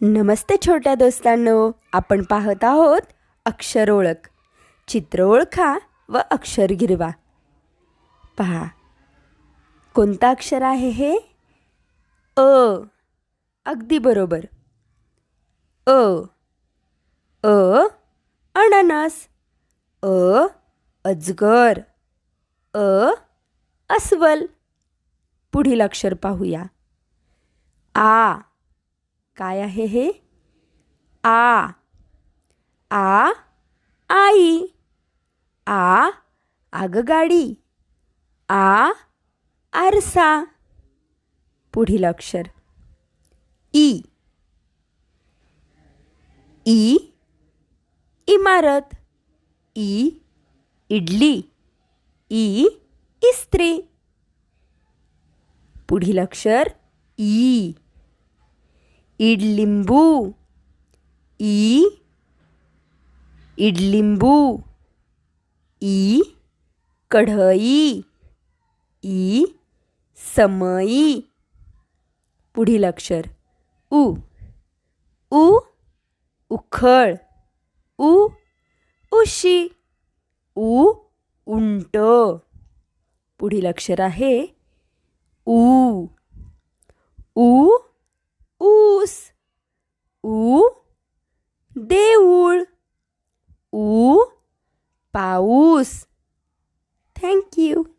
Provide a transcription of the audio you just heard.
नमस्ते छोट्या दोस्तांनो आपण पाहत आहोत अक्षर ओळख चित्र ओळखा व अक्षर गिरवा. पहा कोणतं अक्षर आहे हे? अ अगदी बरोबर. अ अ अननस. अ अजगर. अ अस्वल. पुढील अक्षर पाहूया. आ काय आहे हे? आ. आ. आई. आ. आगगाडी. आ. आरसा. पुढील अक्षर. ई. ई. इमारत. ई. इडली. ई. इस्त्री. पुढील अक्षर ई. इडलिंबू ई इडलिंबू ई कढई ई समई पुढील अक्षर उ उ उखळ उ उशी उ उंट पुढील अक्षर आहे ऊ ऊ Paus. Thank you.